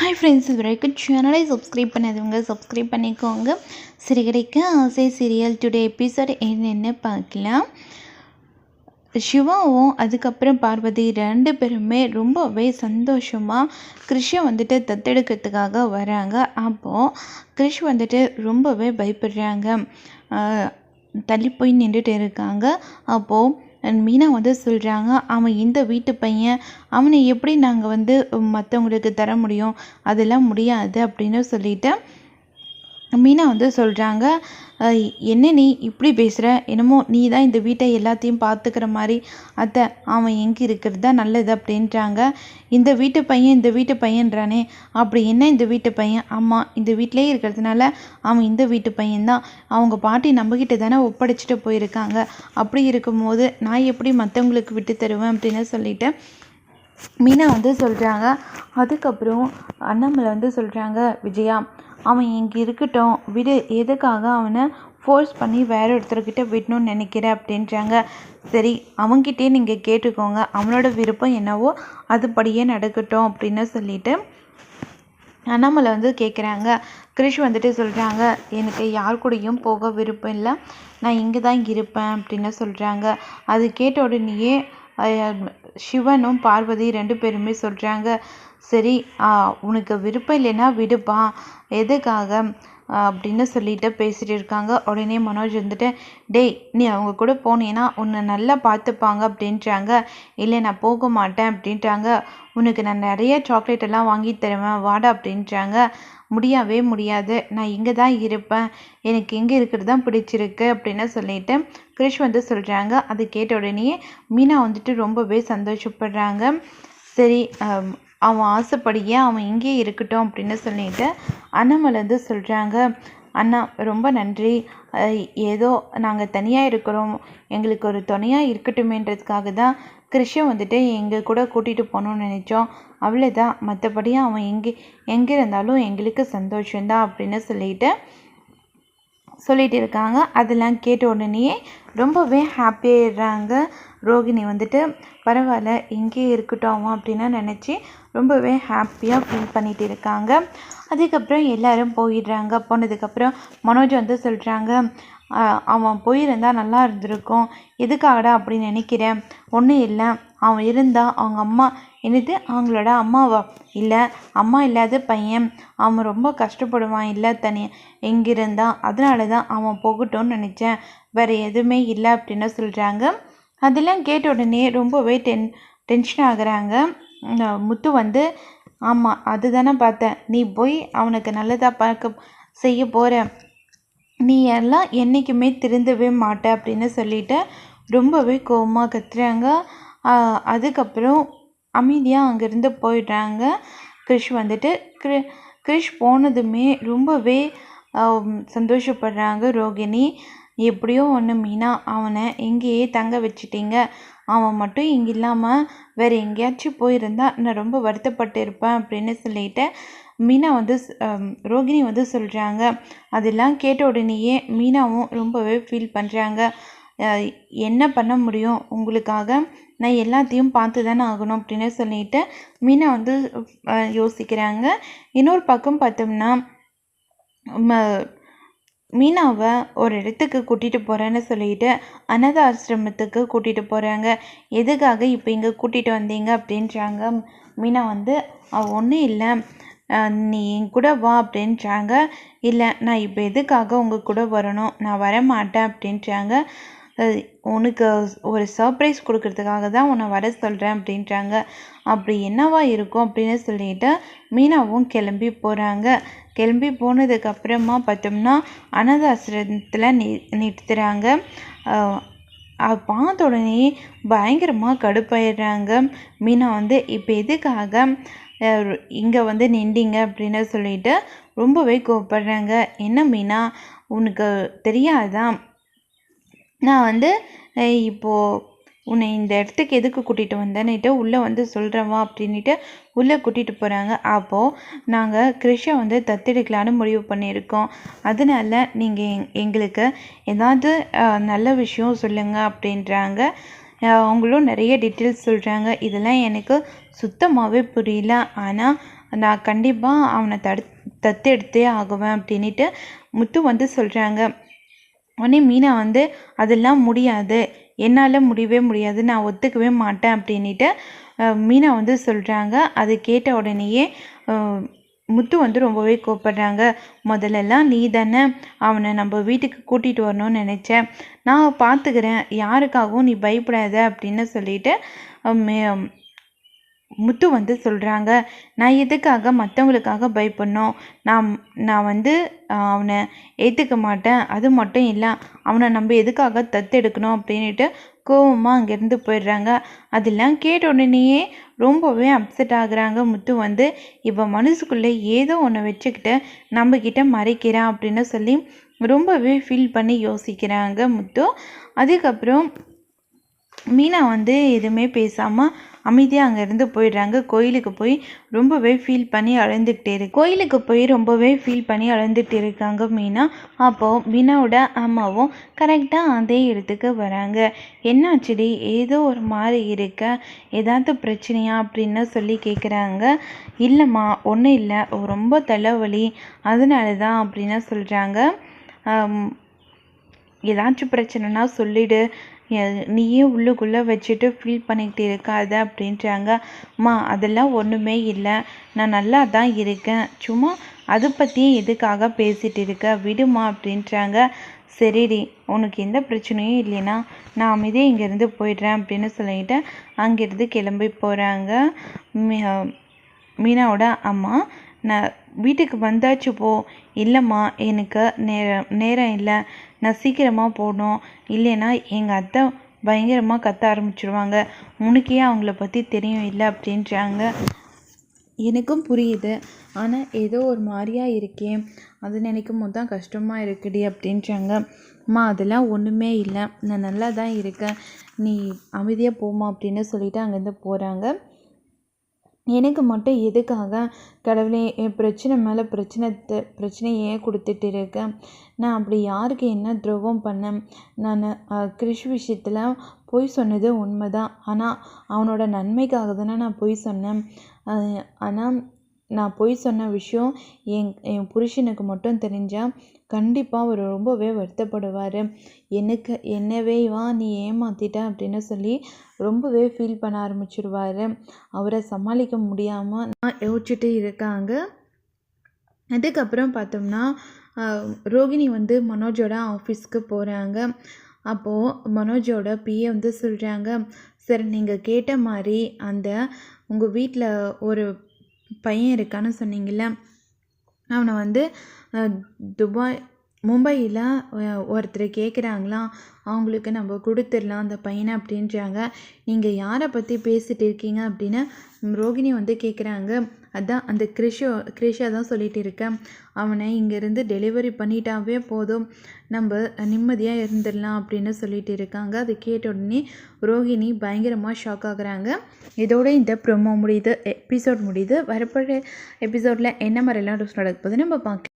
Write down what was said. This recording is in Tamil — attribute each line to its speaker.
Speaker 1: ஹாய் ஃப்ரெண்ட்ஸ் இது வரைக்கும் சேனலை சப்ஸ்கிரைப் பண்ணாதவங்க சப்ஸ்கிரைப் பண்ணிக்கோங்க. சரி கிடைக்க ஆசை சீரியல் டுடே எபிசோட் என்னென்னு பார்க்கலாம். சிவாவும் அதுக்கப்புறம் பார்வதி ரெண்டு பேருமே ரொம்பவே சந்தோஷமாக கிறிஷை வந்துட்டு தத்தெடுக்கிறதுக்காக வராங்க. அப்போது கிருஷ் வந்துட்டு ரொம்பவே பயப்படுறாங்க. தள்ளி போய் நின்றுட்டு இருக்காங்க. அப்போது மீனா வந்து சொல்கிறாங்க அவன் இந்த வீட்டு பையன் அவனை எப்படி நாங்கள் வந்து மற்றவங்களுக்கு தர முடியும்? அதெல்லாம் முடியாது அப்படின்னு சொல்லிட்டு மீனா வந்து சொல்கிறாங்க என்ன நீ இப்படி பேசுகிற என்னமோ நீ தான் இந்த வீட்டை எல்லாத்தையும் பார்த்துக்கிற மாதிரி. அத்தை அவன் எங்கே இருக்கிறது தான் நல்லது அப்படின்றாங்க. இந்த வீட்டு பையன் இந்த வீட்டு பையன்றானே. அப்படி என்ன இந்த வீட்டு பையன்? ஆமாம் இந்த வீட்டிலே இருக்கிறதுனால அவன் இந்த வீட்டு பையன்தான் அவங்க பாட்டி நம்மக்கிட்ட தானே ஒப்படைச்சிட்டு போயிருக்காங்க. அப்படி இருக்கும்போது நான் எப்படி மற்றவங்களுக்கு விட்டு தருவேன்? அப்படின்னு சொல்லிட்டு மீனா வந்து சொல்கிறாங்க அதுக்கப்புறம் அண்ணாமலை வந்து சொல்கிறாங்க விஜயா அவன் இங்கே இருக்கட்டும். விடு எதுக்காக அவனை ஃபோர்ஸ் பண்ணி வேறு ஒருத்தர்கிட்ட விடணும்னு நினைக்கிற அப்படின்றாங்க. சரி அவன்கிட்டயே நீங்கள் கேட்டுக்கோங்க. அவனோட விருப்பம் என்னவோ அதுபடியே நடக்கட்டும் அப்படின்னு சொல்லிட்டு அண்ணாமலை வந்து கேட்குறாங்க கிரிஷ் வந்துட்டு சொல்கிறாங்க எனக்கு யார் கூடயும் போக விருப்பம் இல்லை. நான் இங்கே தான் இருப்பேன் அப்படின்னு சொல்கிறாங்க அது கேட்ட உடனேயே சிவனும் பார்வதி ரெண்டு பேருமே சொல்கிறாங்க சரி உனக்கு விருப்பம் இல்லைன்னா விடுப்பா. எதுக்காக? அப்படின்னு சொல்லிட்டு பேசிட்டு இருக்காங்க. உடனே மனோஜ் வந்துட்டு டேய் நீ அவங்க கூட போனீன்னா உன்னை நல்லா பார்த்துப்பாங்க அப்படின்றாங்க. இல்லை நான் போக மாட்டேன் அப்படின்றாங்க. உனக்கு நான் நிறைய சாக்லேட் எல்லாம் வாங்கி தருவேன் வாடா அப்படின்றாங்க. முடியவே முடியாது. நான் இங்கே தான் இருப்பேன். எனக்கு இங்கே இருக்கிறது தான் பிடிச்சிருக்கு அப்படின்னு சொல்லிட்டு கிரிஷ் வந்து சொல்கிறாங்க அது கேட்ட உடனே மீனா வந்துட்டு ரொம்பவே சந்தோஷப்படுறாங்க. சரி அவன் ஆசைப்படியே அவன் இங்கே இருக்கட்டும் அப்படின்னு சொல்லிட்டு அண்ணாமலை வந்து சொல்கிறாங்க அண்ணா ரொம்ப நன்றி. ஏதோ நாங்கள் தனியாக இருக்கிறோம். எங்களுக்கு ஒரு துணையாக இருக்கட்டுமேன்றதுக்காக தான் கிருஷ்ணன் வந்துட்டு எங்கள் கூட கூட்டிகிட்டு போகணும்னு நினச்சோம். அவ்வளோதான் மற்றபடி அவன் எங்கே எங்கே இருந்தாலும் எங்களுக்கு சந்தோஷந்தான் அப்படின்னு சொல்லிட்டு சொல்லிட்டு இருக்காங்க. அதெல்லாம் கேட்ட உடனேயே ரொம்பவே ஹாப்பியாகிடுறாங்க ரோகிணி வந்துட்டு பரவாயில்ல இங்கே இருக்கட்டும் அவன் அப்படின்னு நினச்சி ரொம்பவே ஹாப்பியாக ஃபீல் பண்ணிட்டு இருக்காங்க. அதுக்கப்புறம் எல்லாரும் போயிடுறாங்க. போனதுக்கப்புறம் மனோஜ் வந்து சொல்கிறாங்க அவன் போயிருந்தா நல்லா இருந்திருக்கும். எதுக்காகடா அப்படி நினைக்கிறேன் ஒன்றும் இல்லை. அவன் இருந்தா அவங்க அம்மா என்னது? அவங்களோட அம்மாவா? இல்லை அம்மா இல்லாத பையன். அவன் ரொம்ப கஷ்டப்படுவான். இல்லை தனி எங்கிருந்தா. அதனால தான் அவன் போகட்டும்னு நினச்சேன். வேறு எதுவுமே இல்லை அப்படின்னு சொல்கிறாங்க அதெல்லாம் கேட்ட உடனே ரொம்பவே டென் டென்ஷன் ஆகுறாங்க. முத்து வந்து ஆமாம் அதுதானே பார்த்தேன். நீ போய் அவனுக்கு நல்லதாக பார்க்க செய்ய போகிற நீ எல்லாம் என்றைக்குமே திருந்தவே மாட்ட அப்படின்னு சொல்லிட்டு ரொம்பவே கோபமாக கத்துறாங்க. அதுக்கப்புறம் அமைதியாக அங்கேருந்து போயிடுறாங்க. கிரிஷ் வந்துட்டு கிரி கிரிஷ் போனதுமே ரொம்பவே சந்தோஷப்படுறாங்க ரோகிணி. எப்படியோ ஒன்று மீனா அவனை இங்கேயே தங்க வச்சிட்டீங்க. அவன் மட்டும் இங்கே இல்லாமல் வேறு எங்கேயாச்சும் போயிருந்தா நான் ரொம்ப வருத்தப்பட்டு இருப்பேன் அப்படின்னு சொல்லிட்டு மீனா வந்து ரோகிணி வந்து சொல்கிறாங்க அதெல்லாம் கேட்ட உடனேயே மீனாவும் ரொம்பவே ஃபீல் பண்ணுறாங்க என்ன பண்ண முடியும்? உங்களுக்காக நான் எல்லாத்தையும் பார்த்து தானே ஆகணும் அப்படின்னு சொல்லிட்டு மீனா வந்து யோசிக்கிறாங்க. இன்னொரு பக்கம் பார்த்தோம்னா மீனாவை ஒரு இடத்துக்கு கூட்டிகிட்டு போகிறேன்னு சொல்லிட்டு அனாத ஆசிரமத்துக்கு கூட்டிகிட்டு போகிறாங்க எதுக்காக இப்போ இங்கே கூட்டிகிட்டு வந்தீங்க அப்படின்றாங்க. மீனா வந்து ஒன்றும் இல்லை. நீ என் கூட வா அப்படின்றாங்க. இல்லை நான் இப்போ எதுக்காக உங்கள் கூட வரணும்? நான் வர மாட்டேன் அப்படின்றாங்க. உனக்கு ஒரு சர்ப்ரைஸ் கொடுக்கறதுக்காக தான் உன்னை வர சொல்கிறேன் அப்படின்றாங்க. அப்படி என்னவா இருக்கும் அப்படின்னு சொல்லிட்டு மீனாவும் கிளம்பி போகிறாங்க கிளம்பி போனதுக்கப்புறமா பார்த்தோம்னா அனாத ஆசிரமத்தில் நி நிறுத்துகிறாங்க பார்த்த உடனே பயங்கரமாக கடுப்பாயிடுறாங்க. மீனா வந்து இப்போ எதுக்காக இங்கே வந்து நின்றீங்க? அப்படின்னு சொல்லிட்டு ரொம்பவே கோவப்படுறாங்க. என்ன மீனா? உனக்கு தெரியாதான் நான் வந்து இப்போது உன்னை இந்த இடத்துக்கு எதுக்கு கூட்டிகிட்டு வந்தேன்னுட்டு உள்ளே வந்து சொல்கிறவா அப்படின்ட்டு உள்ளே கூட்டிகிட்டு போகிறாங்க அப்போது நாங்கள் கிருஷை வந்து தத்தெடுக்கலான்னு முடிவு பண்ணியிருக்கோம். அதனால நீங்கள் எங்களுக்கு ஏதாவது நல்ல விஷயம் சொல்லுங்கள் அப்படின்றாங்க. அவங்களும் நிறைய டீட்டெயில்ஸ் சொல்கிறாங்க இதெல்லாம் எனக்கு சுத்தமாகவே புரியல. ஆனால் நான் கண்டிப்பாக அவனை தடு தத்தெடுத்தே ஆகுவேன் அப்படின்ட்டு முத்து வந்து சொல்கிறாங்க உடனே மீனா வந்து அதெல்லாம் முடியாது. என்னால் முடியவே முடியாது. நான் ஒத்துக்கவே மாட்டேன். அப்படின்ட்டு மீனா வந்து சொல்கிறாங்க அது கேட்ட உடனேயே முத்து வந்து ரொம்பவே கோப்படுறாங்க முதல்லலாம் நீ தானே அவனை நம்ம வீட்டுக்கு கூட்டிகிட்டு வரணும்னு நினச்சேன் நான் பார்த்துக்கிறேன் யாருக்காகவும் நீ பயப்படாத. அப்படின்னு சொல்லிட்டு மே- முத்து வந்து சொல்கிறாங்க நான் எதுக்காக மற்றவங்களுக்காக பயப்படணும்? நான் நான் வந்து அவனை ஏற்றுக்க மாட்டேன். அது மட்டும் இல்லை அவனை நம்ம எதுக்காக தத்தெடுக்கணும்? அப்படின்ட்டு கோவமாக அங்கேருந்து போயிடுறாங்க. அதெல்லாம் கேட்ட உடனேயே ரொம்பவே அப்செட் ஆகுறாங்க. முத்து வந்து இப்போ மனசுக்குள்ளே ஏதோ ஒன்று வச்சுக்கிட்டு நம்மக்கிட்ட மறைக்கிறான் அப்படின்னு சொல்லி ரொம்பவே ஃபீல் பண்ணி யோசிக்கிறாங்க முத்து. அதுக்கப்புறம் மீனா வந்து எதுவுமே பேசாமல் அமைதியாக அங்கேருந்து போயிடுறாங்க. கோயிலுக்கு போய் ரொம்பவே ஃபீல் பண்ணி அழுந்துக்கிட்டே இருக்கு. கோயிலுக்கு போய் ரொம்பவே ஃபீல் பண்ணி அழுந்துகிட்டு இருக்காங்க மீனா. அப்போது மீனாவோட அம்மாவும் கரெக்டாக அதே இடத்துக்கு வராங்க. என்னாச்சுடி? ஏதோ ஒரு மாதிரி இருக்க. ஏதாவது பிரச்சனையா அப்படின்னு சொல்லி கேட்குறாங்க இல்லைம்மா ஒன்றும் இல்லை. ரொம்ப தலைவலி. அதனால தான் அப்படின்னு சொல்கிறாங்க ஏதாச்சும் பிரச்சனைனா சொல்லிடு. நீயே உள்ளுக்குள்ளே வச்சுட்டு ஃபீல் பண்ணிக்கிட்டு இருக்காத அப்படின்றாங்க. அம்மா அதெல்லாம் ஒன்றுமே இல்லை. நான் நல்லா தான் இருக்கேன். சும்மா அதை பற்றியே எதுக்காக பேசிகிட்டு இருக்க? விடுமா அப்படின்றாங்க. சரிடி உனக்கு எந்த பிரச்சனையும் இல்லைன்னா நான் அமைதியே இங்கேருந்து போயிடுறேன் அப்படின்னு சொல்லிட்டு அங்கேருந்து கிளம்பி போகிறாங்க மீனாவோட அம்மா நான் வீட்டுக்கு வந்தாச்சு போ. இல்லைம்மா எனக்கு நேரம் நேரம் இல்லை. நான் சீக்கிரமாக போகணும். இல்லைன்னா எங்கள் அத்தை பயங்கரமாக கத்த ஆரம்பிச்சிருவாங்க. உனக்கே அவங்கள பற்றி தெரியும் இல்லை அப்படின்றாங்க. எனக்கும் புரியுது. ஆனால் ஏதோ ஒரு மாதிரியா இருக்கே. அது நினைக்கும் போது தான் கஷ்டமாக இருக்குடி அப்படின்றாங்க. அம்மா அதெல்லாம் ஒன்றுமே இல்லை. நான் நல்லா தான் இருக்கேன். நீ அமைதியாக போமா அப்படின்னு சொல்லிட்டு அங்கேருந்து போகிறாங்க எனக்கு மட்டும் எதுக்காக கடவுளே என் பிரச்சனை மேலே பிரச்சனை த- ஏன் கொடுத்துட்டு இருக்கேன் நான் அப்படி யாருக்கு என்ன துரோகம் பண்ணேன்? நான் கிறிஷ் விஷயத்தில் பொய் சொன்னது உண்மைதான். ஆனால் அவனோட நன்மைக்காக தானே நான் பொய் சொன்னேன். ஆனால் நான் பொய் சொன்ன விஷயம் என் என் புருஷனுக்கு மட்டும் தெரிஞ்சால் கண்டிப்பாக அவர் ரொம்பவே வருத்தப்படுவார். எனக்கு என்னவே வா நீ ஏமாத்திட்ட அப்படின்னு சொல்லி ரொம்பவே ஃபீல் பண்ண ஆரம்பிச்சிருவார். அவரை சமாளிக்க முடியாமல் நான் யோசிச்சுட்டு இருக்காங்க. அதுக்கப்புறம் பார்த்தோம்னா ரோகிணி வந்து மனோஜோட ஆஃபீஸ்க்கு போகிறாங்க அப்போது மனோஜோட பிஏ வந்து சொல்கிறாங்க சார் நீங்கள் கேட்ட மாதிரி அந்த உங்கள் வீட்டில் ஒரு பையன் இருக்கான்னு சொன்னீங்கல்ல அவனை வந்து துபாய் மும்பையில் ஒருத்தர் கேட்குறாங்களாம் அவங்களுக்கு நம்ம கொடுத்துடலாம் அந்த பையனை அப்படின்றாங்க. நீங்கள் யாரை பற்றி பேசிகிட்டு இருக்கீங்க அப்படின்னு ரோகிணி வந்து கேட்குறாங்க அதான் அந்த கிரிஷோ கிரிஷா தான் சொல்லிகிட்டு இருக்கேன் அவனை இங்கேருந்து டெலிவரி பண்ணிட்டாவே போதும். நம்ம நிம்மதியாக இருந்துடலாம் அப்படின்னு சொல்லிட்டு இருக்காங்க. அதை கேட்ட உடனே ரோகிணி பயங்கரமாக ஷாக் ஆகுறாங்க. இதோட இந்த ப்ரோமோ முடியுது எபிசோட் முடியுது. வரப்போகிற எபிசோடில் என்ன மாதிரிலாம் நடக்க போகுது நம்ம பார்க்கலாம்.